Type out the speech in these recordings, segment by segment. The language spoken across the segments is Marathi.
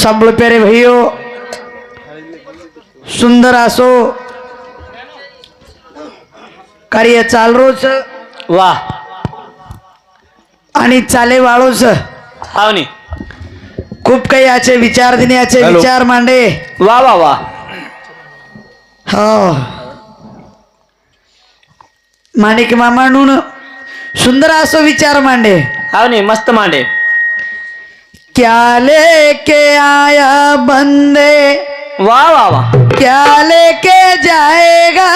सांभाळो प्यारे भैयो सुंदर असो कार्य चाल रोज वा आणि चाले वाळूच हावनी खूप काही याचे विचार देण्याचे हॅलो. विचार मांडे। वा वा वा हो। माणिक मामाणून सुंदर असो विचार मांडे। हावनी मस्त मांडे क्या लेके आया बंदे वा वा वा क्या लेके जाएगा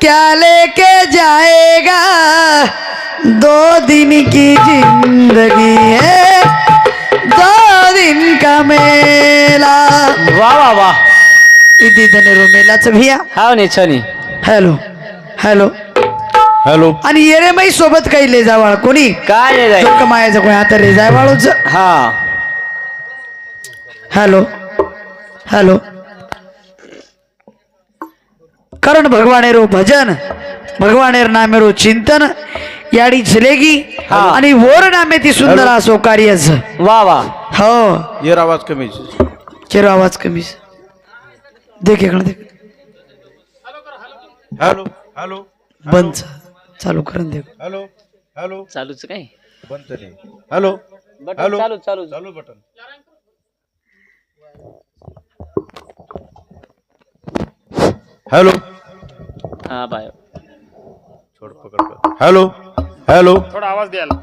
क्या लेके जाएगा दो दिन की जिंदगी है दो दिन का मेला वा वा वा इथे धनेरो मेलाच भिया हावनी छनी हॅलो हॅलो हॅलो. आणि येरेमाई सोबत काही ले जावाळ. कोणी? काय नाही जाय मायाचं कोणी आता ले जायवाळूच हा. हॅलो. हॅलो. करण भगवानेरो भजन भगवानेर नामेरो चिंतन याडी झलेगी हा. आणि वोर नामे ती सुंदर असो कार्यच. वा वा. हो. येर आवाज कमी चिरो आवाज कमी देख इकडं देख. हॅलो. हॅलो. बंद. चालू करून दे हॅलो हॅलो. चालूच काय? बंद तरी. Hello button hello. चालू चालू. चालू बटन. हॅलो. हा बाय. छोड पकड कर. Hello hello. थोडा आवाज द्यायला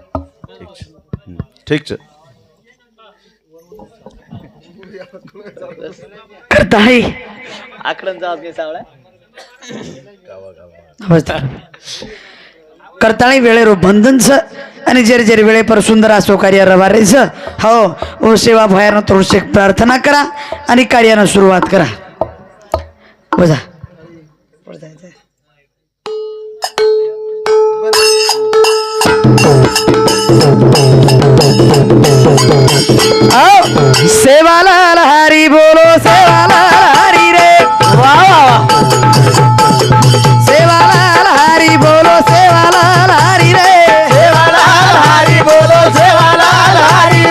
ठीक છે करताळी आकडन जाव की सावळा आवाज दे. करताळी वेळेरो बंधनच आणि जरी जरी वेळे पर सुंदर असो कार्य रवारेच हो ओ सेवा भयानं थोडीशी प्रार्थना करा आणि कार्यानं सुरुवात करा बजा सेवाला सेवालाल हरी बोलो सेवालाल बोलो सेवालाल लारी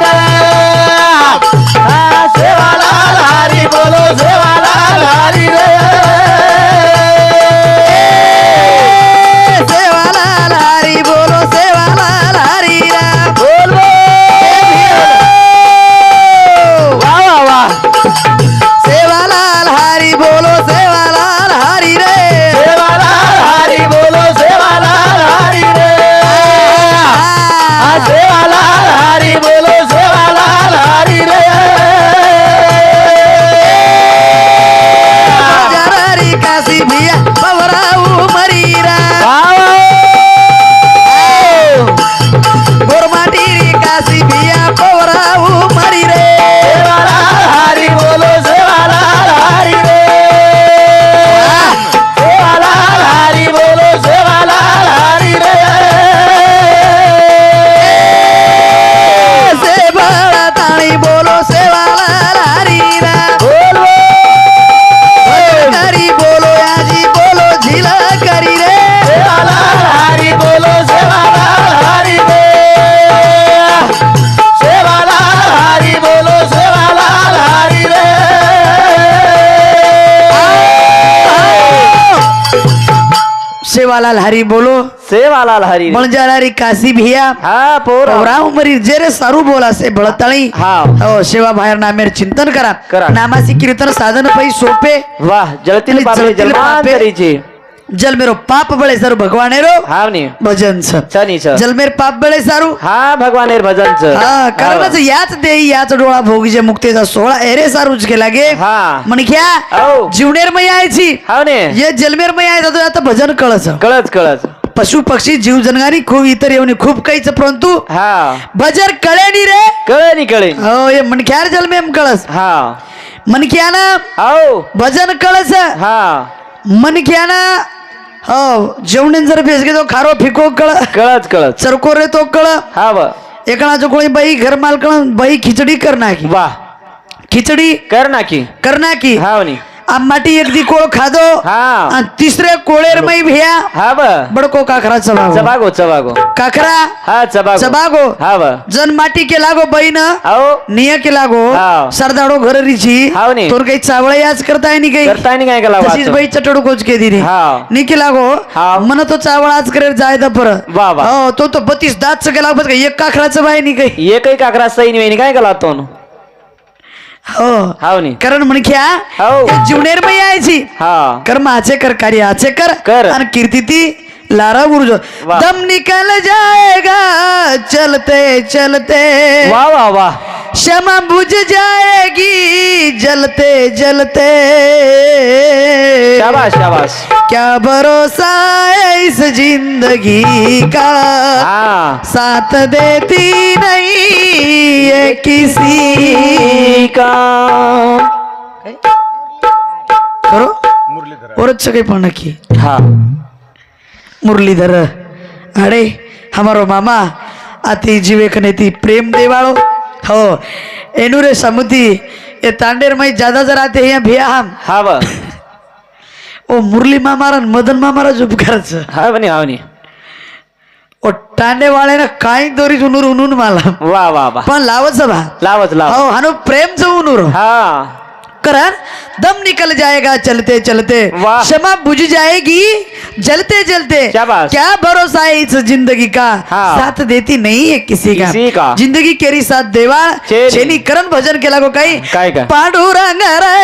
सेवालाल हरी बोलो. सेवालाल हरी. बळजारी काशी भिया. हा पोर. राव मरी जे रे सारू बोला से बळताळी. हा. हो सेवा बाहेर नामेर चिंतन करा. करा. नामासी कीर्तन साधन पै सोपे. वाह जलतील जल मेरो पाप बळे सर भगवाने रो हावनी। भजन छनी छ जल मेर पाप बळे सारू। हा भगवानेर भजनच हा कारणच याच देई याच डोळा भोगीचे मुक्तीचा सोहळा एरे सारूच केला गे हा. म्हणख्या औ. जीवनेर मै यायची हावने। ये जलमेर मै यायचा तो भजन कळच कळच कळच पशु पक्षी जीव जनगारी खूप इतर येऊन खूप काहीच परंतु हा। भजन कळे नी रे। कळे नि कळे हो ये मनख्यार जलमेम कळस? हा। मनख्याना आओ भजन कळस. हा। मनख्याना हो जेवणीन जर भेस घेतो खारो फिको कळ. कळच कळच चरको रे तो कळ. हा व. एकणाचं कोणी बाई घर मालकण बाई खिचडी कर नाकी वाह खिचडी कर ना की कर नाकी हावनी आंबाटी एक दी कोळ खादो हा. आणि तिसरे कोळेर मै भिया. हा ब. बडको काखरा चबागो. चबागो चबागो. काखरा हा चबागो. चबागो. हा ब. जन माटी के लागो बैन आओ. निय के लागो. हाव. सरदाडो घर रिची हाव नी. तोर काही चावळ याच करताय नी काही? करताय नाही काय केला तशीच बाई चटडू कोच के दिली. हाव. नी के लागो. हाव. मन तो चावळ आज करे जाय दा पर. वा, वा. हो तो तो बत्तीस दात गेला बस एक काखराचं बाय नी काही? एकही काकरा सही नाही काय केला तो हो. कारण म्हणख्या हाव. जीवनेर मै यायची हा कर्म आचे कर कार्य आचे कर. कर. आणि कीर्ती ती लारा गुरुजो वाह. दम निकल जाएगा चलते चलते। वा वा वा. क्षमा बुझ जाएगी जलते जलते। शाबाश शाबाश क्या भरोसा है इस जिंदगी का? साथ देती नहीं ये किसी का। करो। मुरलीधर औरत से काही पण नक्की. हा. मुरलीधर अरे हमारो मामा अति जीवे कनेती प्रेम देवाळो हो एनु रे समुती ये तांडेर में ज्यादा जर आते हैं भैया हम हा ब ओ मुरली मामारा आणि मदन मामारा जो करायचं हा बनी हाव नी ओ तांडे वाळ्यानं काही दोरी उनूर उनून मला वा वा वा पण लावच बा लावच लाव हो हानो प्रेमचं उनूर हा करण दम निकल जाएगा चलते चलते। क्षमा बुझ जाएगी जलते जलते। क्या भरोसा है इस जिंदगी का हाँ। साथ देती नहीं है किसी का किसी का। जिंदगी केरी साथ छेनी। छेनी करण भजन केला गो काही काय? पांडुरंग रे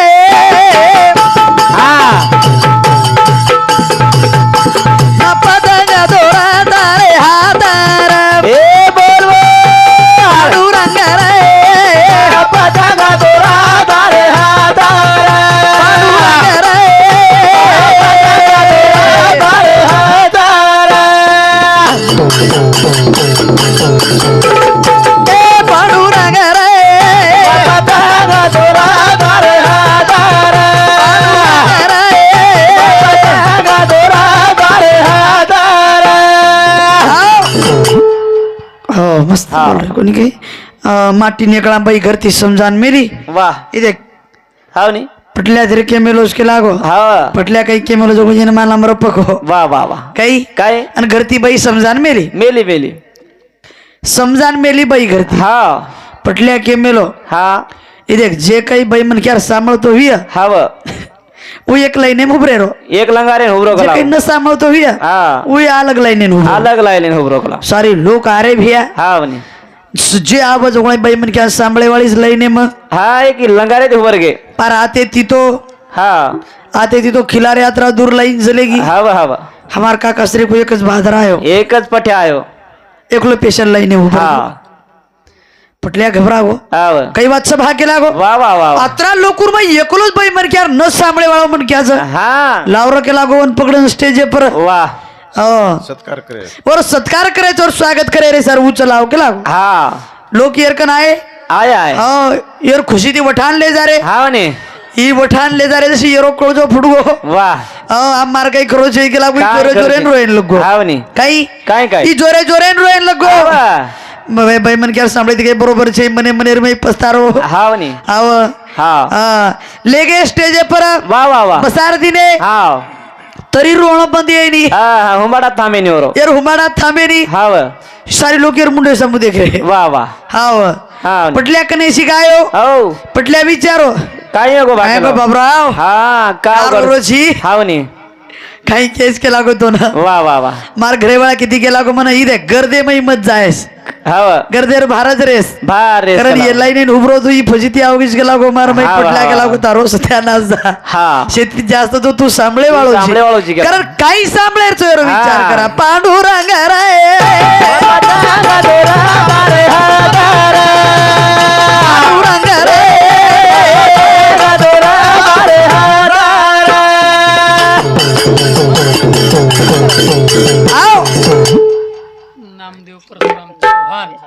हो. हा. बोल कोणी काही? माटी निकळा बाई घरती समजान मेरी. वा. इथे हाव नी. पटल्या तरी केमेलो उसके लागो. हा. पटल्या काही केमेलो जो म्हणजे मला मर पको वा वा वा. काही? काय? आणि घरती बाई समजान मेली मेली मेली. समजान मेली बाई घरती हा. पटल्या केमेलो हा. इथे जे काही बाई मन क्यार सांभाळतो हिय हाव. वो एक लाईने उभरे रो एक लंगारे उभरो जे कला काही न सांभाळतो हिय हा. वो अलग उभो अलग लायले उभरो कला सारी लोक आरे भिया हा जे आवाज वगळे बाई मन क्या सांभाळे वाळीच लाईने मग हा एक लंगारे ते उभर गे. पर आते तितो हा. आते तितो खिलार यात्रा दूर लाईन चलेगी हाव हाव हमार काका श्री को एकच बहादर आयो. एकच पठ्या आयो. एकलो पेशल लाईने उभा पटल्या घबरागो. हाव. काही वाद सभा केला गो. वा वा वा वा. अत्रा लोकूर मग एकलोच बाई मन क्या न सांभाळे वाळो मन क्या हा. लावरो केला गो वन पकडून स्टेज पर वा. हो. सत्कार करे. सत्कार करायचं और स्वागत करे रे सर ऊंच लाव केला गो. हा. लोक येर कन आए आय आय. हो येर खुशी ती वठाण ले जा रे. हा म्हणे ही वठाण ले जा रे जशी येरो कळजो फुडगो वा. हो आम मार काही करो छे केला काय जोरे जोरे करते? रोयन लगो. हा म्हणे काही? काय काय? ही जोरे जोरे रोयन लगो. मग मन क्या सांभाळते काही बरोबर छे मने मने रे पस्तारो हा म्हणे आव हा हा ले गे स्टेज पर वा वा वा बसार दिने हा तरी रोण बंद येईनी हा हा हुंबाडा थांबे निवरो यार हुमाडा थांबे नी हाव सारी लोक यार मुंडे समू देख रे वा वा हाव. पटल्या कने शिकायो हो पटल्या विचारो काय बाकी बाबराव हा का रोजी हा म्हणे काही केस केला गो तो ना वा वा वा मार घरे वाळा किती केला गो म्हणा इथे गर्दे मई मत जायस हाव गर्देर भारत रेस भार कारण लाईन उभरो तू ही फजिती आवगीच गेला गो मार मई हा, पटल्या हा, गेला हा. गो तारो सत्या जा हा शेती जास्त तो तू सांभळे वाळू सांभळे वाळूची गेला. कारण काही सांभळेच विचार हा. करा पांडुरंग रे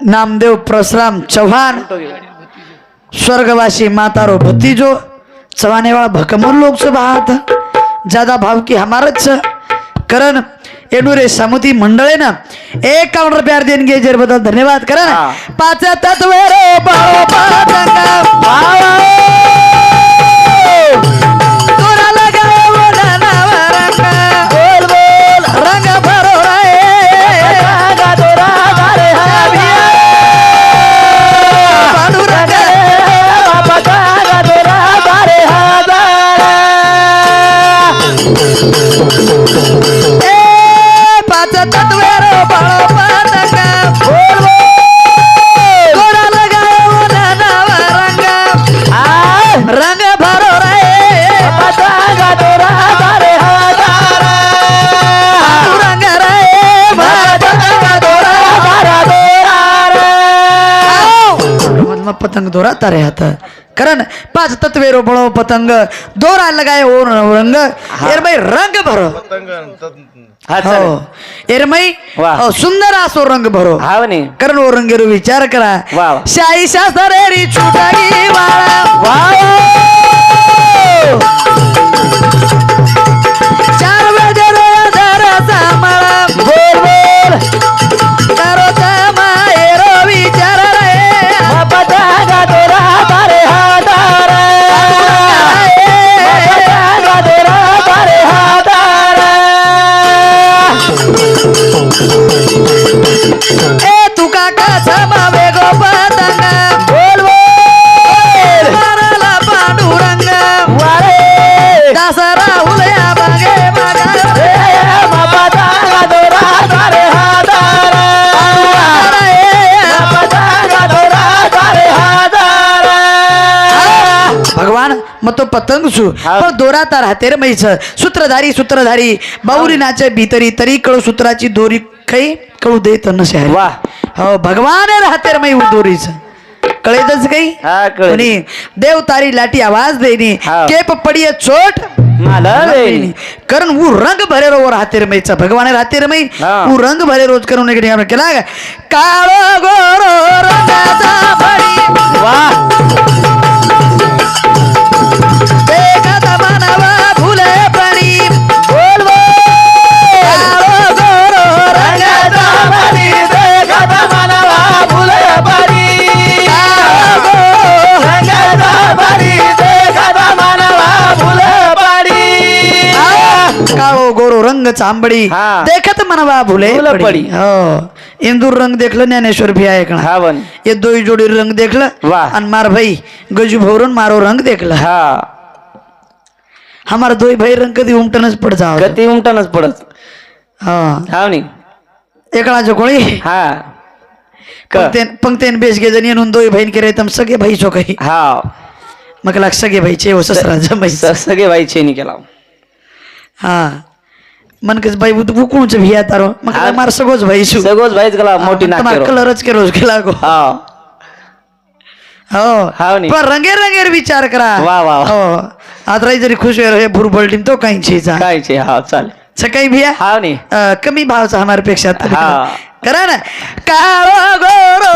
नामदेव परशुराम चव्हाण स्वर्गवासी मातारो भतीजो चवाने वाला भकमर लोग से बात ज्यादा भाव की हमारच करण एनुरे समुती मंडळे ना एक काउंटर प्यार देणगे जर बद्दल धन्यवाद करण हा. पाच तत्व रे पाटंगा. पतंग दोरा तारे हाथ कारण पाच तत्वे रो बड़ो पतंग. दोरा लगाए ओ रंग. एर भाई रंग भरो. हा चालेल. हो सुंदर असो रंग भरो. हा कारण ओ रंगेरो विचार करा. शाही वाळा. चार बोल बोल. मग तो पतंग सु हा. पण दोरा तार हातेर मैच सूत्रधारी सूत्रधारी. बाहुरी नाचे भीतरी तरी कळू सूत्राची दोरी काही कळू देत नसे वा. हो भगवान हातेर मै दोरीच. कळेतच काही हा आणि देव तारी लाटी आवाज देनी. केप पडिये चोट. रे कारण वो रंग भरे रो हातेर मैचा भगवान हातेर मै हा. वो रंग भरे रोज करून केला? काळो गोरो रंगाचा वा. रंग चांबडी. हा. देखत मनवा भुले पडी. हो. इंदूर रंग देखलं ज्ञानेश्वर भी हा ये दोई जोडी रंग देखलं वाह. आणि मार भाई गजू भवरून मारो रंग देखलं. हा. हमारा दोई भाई रंग कधी उमटनच पड जाव. गती उमटनच पडत. हा. हा नी. एकळाच्या कोळी. हा. क. पंक्तेन पंक्तेन बेस गे जण येऊन दोई बहीण केरे तम सगळे भाई चो काही हा मग लाग सगळे भाईचे हो ससरा जमाई स- सगळे बाई चेनी केला हा. मन कस भाई तारो. मग हा. मार सगळंच भाई छु सगळंच बाईच गेला मोठी नाक कलरच के रोज केला गो. हा. हो. पण रंगेर रंगेर विचार करा. वा, वा. हो. आता जरी खुश हे भुरबळ टीम तो काही छेचा काय चे हा चालेल. सकाळी भिया? हा नी. अं, कमी भावचा हमारे पेक्षा हा. करा ना. काळो गोरो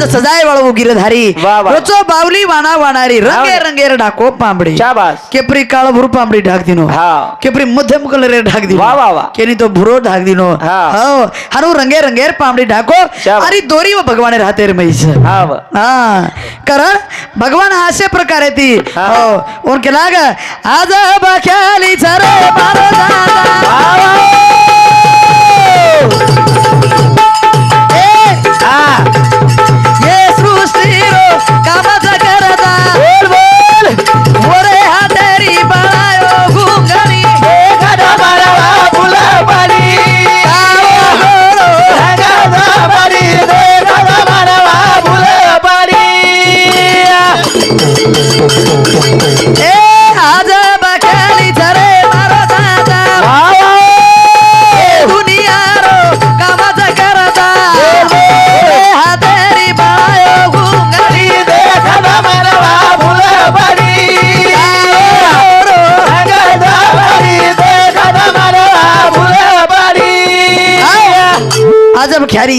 साज सजाय वाळू गिरधारी वा, वा. रचो बावली वाना वाणारी. रंगे रंगेर ढाको पांबडी. शाबास. केपरी काळ भुर पांबडी ढाक दिनो. हा. केपरी मध्यम कलर ढाक दिनो. वा, वा, वा. केनी तो भुरो ढाक दिनो. हा. हो. हारू रंगे रंगेर पांबडी ढाको. शाबास. आणि दोरी व भगवान राहते रे म्हैस हा व. हा. कारण भगवान असे प्रकारे ती. हा. हो. उनके लाग आज बख्याली झरे मारो दादा.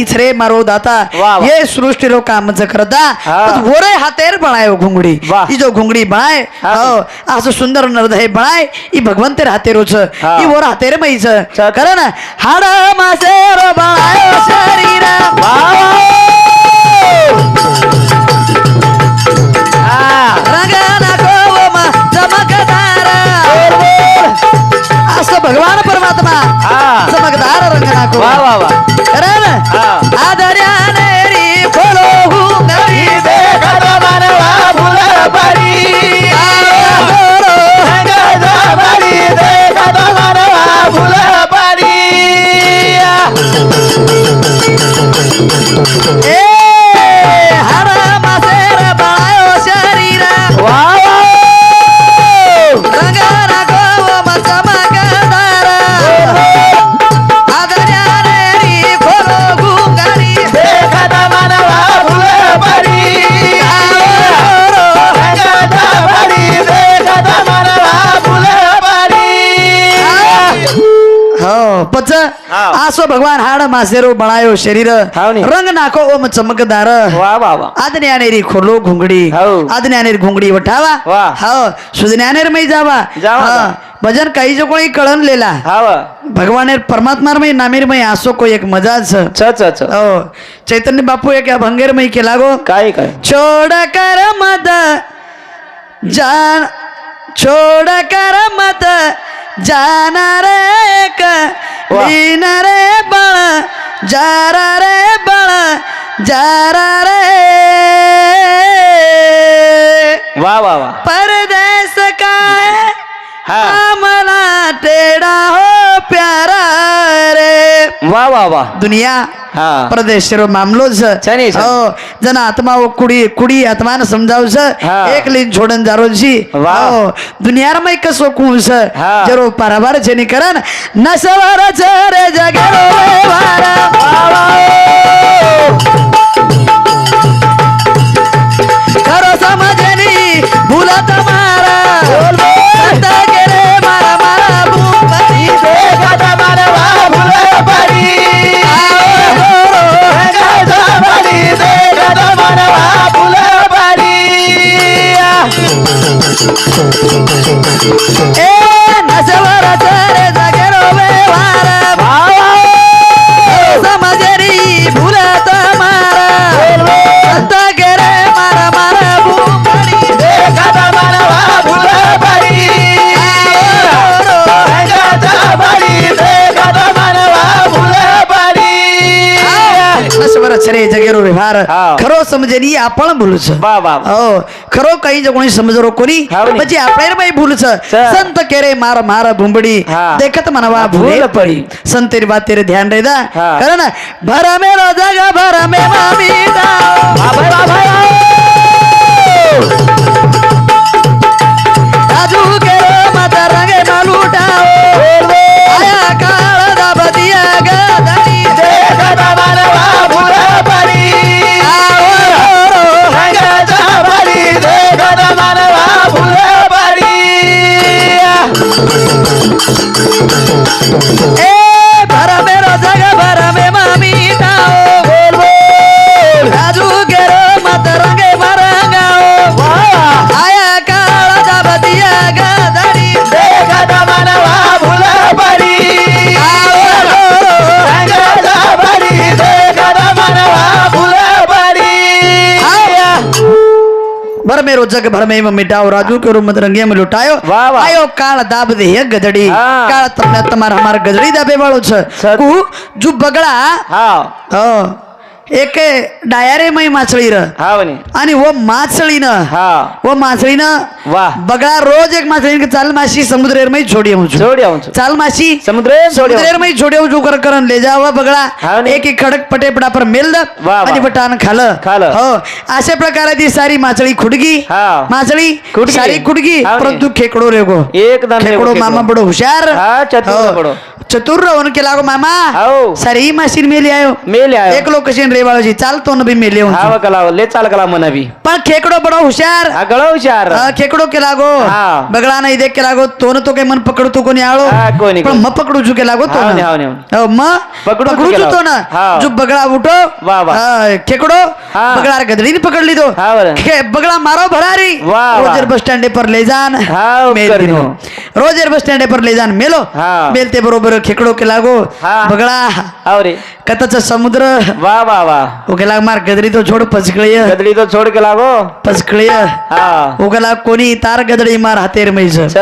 इथरे मारो दाता वाह, वाह। ये सृष्टि रो काम ज करता हाँ। तो वोरे हातेर बनायो घुंगडी वाह. ई जो घुंगडी बनाय हाँ. हो असं सुंदर नरदय बनाय ई भगवंतेर हातेरो छ हाँ. ई वोर हातेर मै छ छ. कारण हाड मासेर बनायो शरीर रंग नको मा चमकदार असं भगवान परमात्मा हा. चमकदार रंग नको वा वा वा आदर्या भगवान हाड मासेरो बनायो शरीर. रंग नाको ओम चमकदार आदन्यानेरी खोलो घुंगडी. आदन्यानेरी घुंगडी वठावा. हो सुदन्यानेर मै जावा जावा. जा. भजन काही जो कोणी कळण लेला हाव भगवानेर परमात्मार मै नामेर मै आसो को एक मजा छ च च च हो चैतन्य बापू एक या भंगेर मै केला गो काय काय छोड कर मत जान छोड कर मत जाणार एक वाह. लीन रे बळ जारा रे बळ जारा रे वा वा वा परदेस काय हा. आम्हाला टेडा हो प्यारा रे वा वा वा दुनिया हा प्रदेश रो मामलो छ छानी छानी. हो जन आत्मा वो कुडी कुडी आत्मा न समजाव छ हा. एक લીન છોડન જારો છી વાહ. हो दुनियार में कसो कु छ हा. जरो पारावार છે ની કરન નસવાર છે રે જગરો વ્યવહાર જગરો વ્યવહાર હા. ખરો સમજરી આ પણ ભૂલ છે વા વા વા. હો ખરો કઈ જો કોણી સમજરો કોની હાવ ની. પછી આપણે ભાઈ ભૂલ છે છે. સંત કેરે માર માર ભૂંબડી હા. દેખત મનવા હા, ભૂલે ભૂલ પડી સંતેર વાત તેરે ધ્યાન રેદા હા. કારણ ભર મેરો જગ ભર મે મામીદા વા ભાઈ વા ભાઈ રાજુ કેરો માતા રંગે માલુટાઓ આયા Hey! ભર મેરો જગ ભર મે મિટાઓ રાજુ કેરો મત રંગે મે લૂટાયો. આયો કાળ દાબ દે હે ગધડી. કાળ તમને તમારા હમાર ગધડી દાબે વાળો છે. કુ જુ બગડા હા હા एक डायरे मई ಮಾಸಳಿರ आणि वो माचळीन हा. वो माचळीन वा. बगळा रोज एक माचळीन चाल मासी समुद्रेर मई छोडी आऊं छु जोडी चाल मासी समुद्रे छोडी आऊं मई कर ले जा बगळा. हावनी. एक एक खडक पटेपडा पर मेल वा, खाल आणि बटान खाल. हो. अशा प्रकारे ती सारी माचळी खुडगी. हा. माचळी सारी खुडगी. हावनी. परंतु खेकडो रेगो. एकदम खेकडो मामा बडो हुशार. चतुर रहो चतुर राहून केला गो मामा. हो. सारी माशीन मेली आयो. मेली आयो. एक लोकेशन ले बाळूजी चालतो न भी मेले हाव कला ले चाल कला मनावी. पण खेकडो बडा हुशार. गळा हुशार. खेकडो के लागो. हा. बगळा नाही देख के लागो. तो न तो काही मन पकडतो कोणी आळो. कोणी- पण मग पकडू चुके लागो तो हाव पकडू चु तो ना. जो बगळा उठो. खेकडो. बगळा गदडीने पकड़ली तो. बगळा मारो भरारी. वा. रोजर बस स्टँड पर ले जान. हाव, रोजर बस स्टँड पर ले जान मेलो. मेलते बरोबर खेकडो के लागो. बगळा. हाव रे कथाचा समुद्र. वा वा. वा मार गदरी तो छोड पचकळीय गदरी तो छोड केला गो पचकळीय उगला कोणी तार गदरी मार हातेर मैच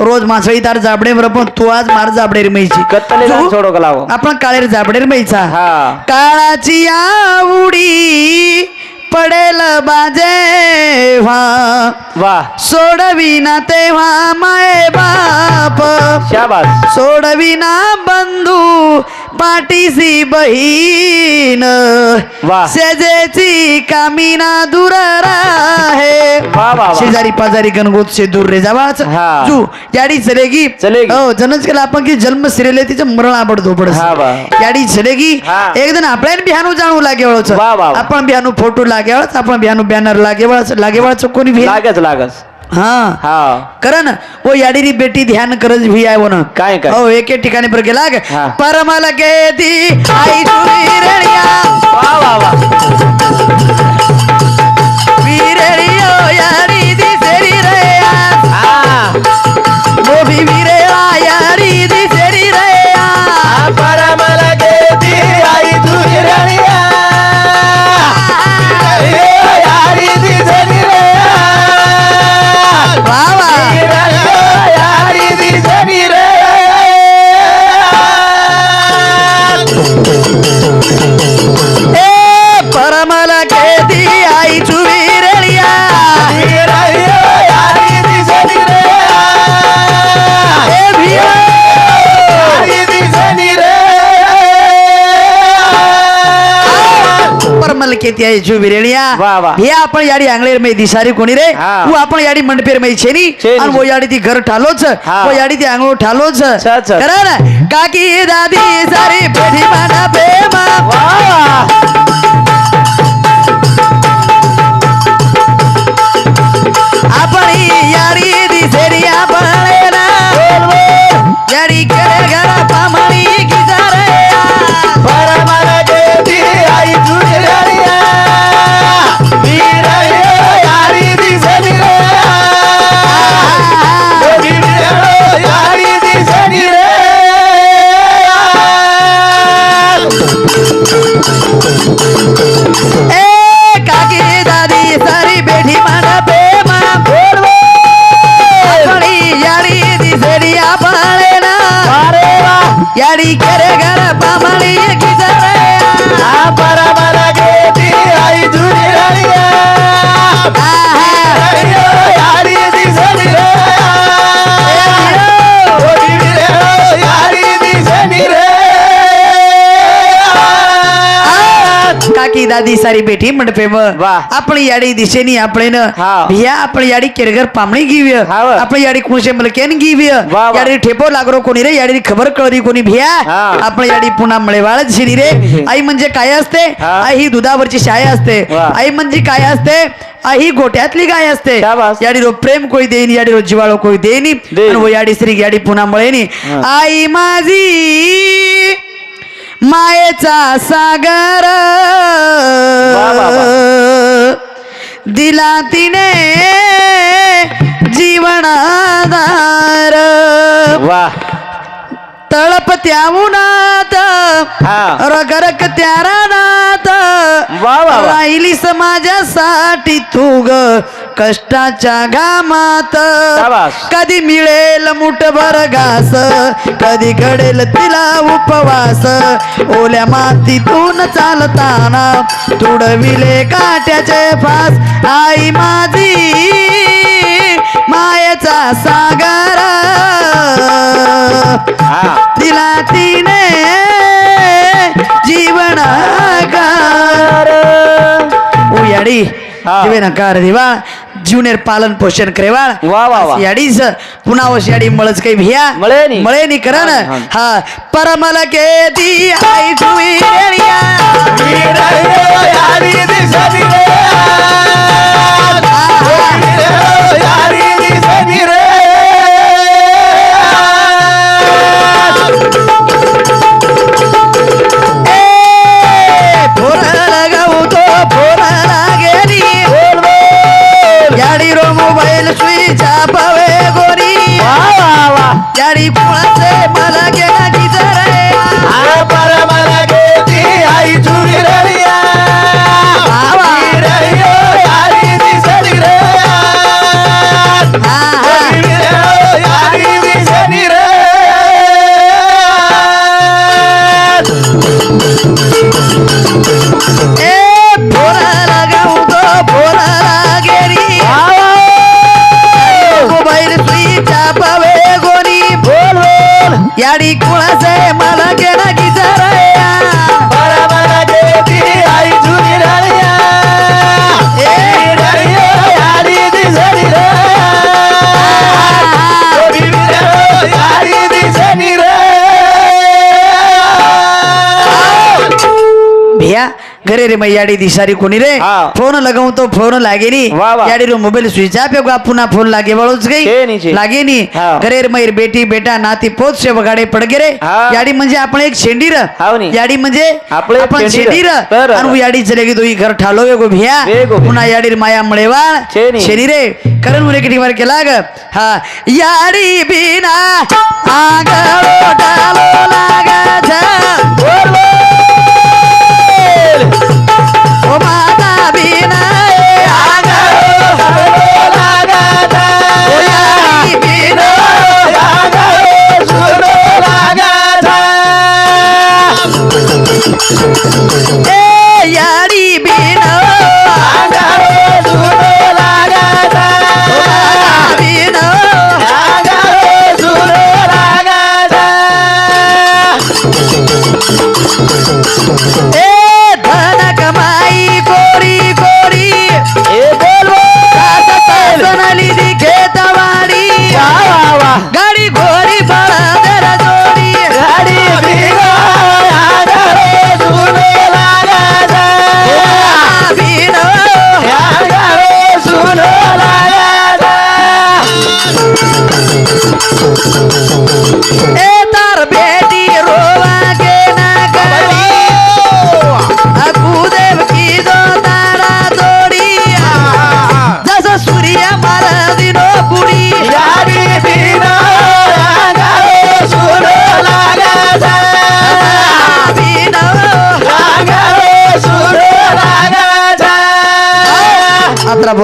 रोज मासळी तार जाबडे बरं पण तू आज मार जाबडे मैची छोड़ो गेला आपण काळेर जाबडेर मैचा काळाची आवडी पडेल बाजे वा. सोडविना तेव्हा माय बाप. शाबास. सोडविना बंधू पाठीसी बहीण. शेजेची कामिना दूर आहे शेजारी पाजारी गणगोत से दूर रे जावाच. तू याडी चलेगी हो जनच केला आपण की जन्म सिरेले तिचं मरण आपण झोपड याडी चलेगी एकदा आपल्या बिहानू जाणू लागे आपण बिहानू फोटो लागे लागेवळच आपण बिहानू बॅनर लागेवळच लागेवळच कोणी भी लागच लागच. हा. हा. करण वो याडीरी बेटी ध्यान करज भी आहे ना काय काय? हो एके ठिकाणी पर गेला. हा. परमल केती आई तुरी रेडिया वा वा वा. वीरेडियो याडी दिसेरी रे हा. भी वीरे केती आहे जो विरेळिया हे आपण याडी आंगलेर में दिसारी कोणी रे तू आपण याडी मंडपेर में छेनी आणि वो याडी ती घर ठालोच हा. वो याडी ती आंगलो ठालोच चा, करा ना काकी दादी सारी पेढी माना प्रेमा वा वा. आपण ही यारी दिसेरी आपण સારી બેઠી મંડપે વાહ. આપણી યાડી દિશેની આપણે ન હા. ભૈયા આપણી યાડી કેરગર પામણી ગીવ્ય હાવ. આપણી યાડી કુંશે મલકેન ગીવ્ય વાહ, વાહ. યાડી ठेपो लागरो कोणी रे याडी खबर कळरी कोणी भिया हा. आपण याडी पुन्हा मळेवाळच शिरी रे आई म्हणजे काय असते हा. आई ही दुधावरची शाय असते वाह. आई म्हणजे काय असते आई ही गोट्यातली गाय असते शाबास. याडी रो प्रेम कोई देईन याडी रो जिवाळो कोई देईन देईन. आणि वो याडी श्री याडी पुन्हा मळेनी हा. आई माझी मायेचा सागर. दिला तिने जीवनाधार. वा. तळप त्या उन्हात हा. रगरक त्या रानात वा, वा, वा. राहिली समाजासाठी तू ग कष्टाच्या घामात. कधी मिळेल मुठभर घास. कधी घडेल तिला उपवास. ओल्या मातीतून चालताना तुडविले काट्याचे फास. आई माझी मायेचा हा तिला तिने जीवनाकार ओ याडी. हा. जीवनाकार दिवा. जीवनेर पालन पोषण करेवाळ. वा, वा, वा. याडीच पुन्हा वश याडी मळच काही भिया. मळेनी. मळेनी करा ना. हा, परमल के दी आई रेडिया ए, मोबाईल स्विच पावे गोरी याडी कुणाचे मला गेला की जरा. ए घरे रे मैयाडी दिसारी कोणी रे हा. फोन लगाऊ तो फोन लागेनी वा, वा. याडी रो मोबाईल स्विच ऑफ होगा पुन्हा फोन लागे वळूच छे नी, छे. गई लागे नी हा. घरे रे मैर बेटी बेटा नाती पोच से वगाडे पड गे रे हा. याडी म्हणजे आपण एक शेंडीर हाव नी. याडी म्हणजे आपलं एक आपण बरं. आणि वो याडी चले गी दोई घर ठालो भिया वेगो भिया. पुन्हा याडी माया मळेवाळ छे नी. शेनी रे करण मुरे किती वर केला ग हा याडी बिना आगळो डालो लागा ओ माता बिना ए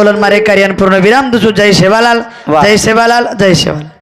बोलन मारे कार्यान पूर्ण विराम दुसू। जय सेवालाल. जय सेवालाल जय सेवालाल